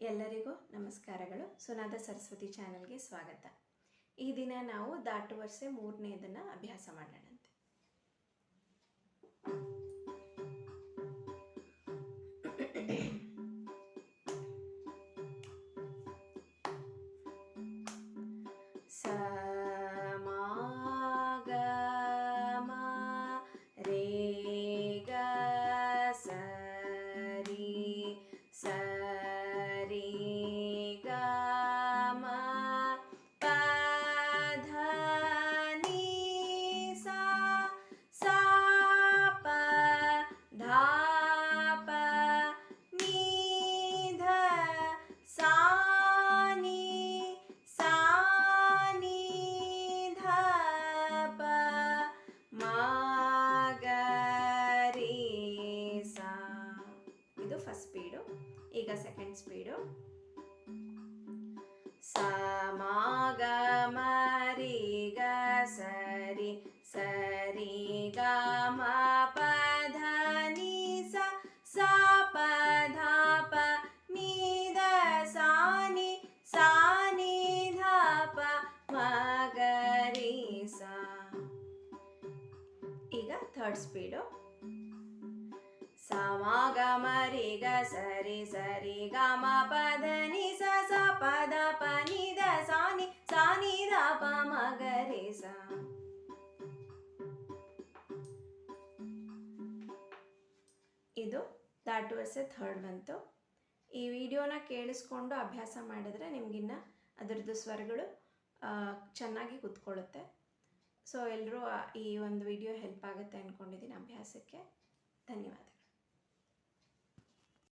ಎಲ್ಲರಿಗೂ ನಮಸ್ಕಾರಗಳು. ಸುನಾದ ಸರಸ್ವತಿ ಚಾನಲ್ಗೆ ಸ್ವಾಗತ. ಈ ದಿನ ನಾವು ದಾಟು ವರ್ಷೆ ಮೂರನೇದನ್ನು ಅಭ್ಯಾಸ ಮಾಡೋಣಂತೆ. ಈಗ ಸೆಕೆಂಡ್ ಸ್ಪೀಡು ಸ ಮ ಗ ಮ ರಿ ಗ ಸರಿ ಸರಿ ಗ ಮ ಪ ಧ ni ಸ ಸ ಪ ಧ ಪ ni ದ ಸಾ ni ಸಾ ni ಧ ಪ ಮ ಗ ಸರಿ ಸರಿ ಗ ಮ ಪ ಧ ni ಸ ಸ ಪದ ಪ ನಿ ದ ಸಾ ಸಾನಿ ಸಾ. ni ದ ಪ ಮ ಗ ರಿ ಸ ಇದು ದಾಟುವಸೆ ಥರ್ಡ್ ಬಂತು. ಈ ವಿಡಿಯೋನ ಕೇಳಿಸ್ಕೊಂಡು ಅಭ್ಯಾಸ ಮಾಡಿದ್ರೆ ನಿಮಗಿನ್ನ ಅದರದ್ದು ಸ್ವರಗಳು ಚೆನ್ನಾಗಿ ಕೂತ್ಕೊಳ್ಳುತ್ತೆ. ಸೊ ಎಲ್ಲರೂ ಈ ಒಂದು ವಿಡಿಯೋ ಹೆಲ್ಪ್ ಆಗುತ್ತೆ ಅಂದ್ಕೊಂಡಿದ್ದೀನಿ ಅಭ್ಯಾಸಕ್ಕೆ. ಧನ್ಯವಾದ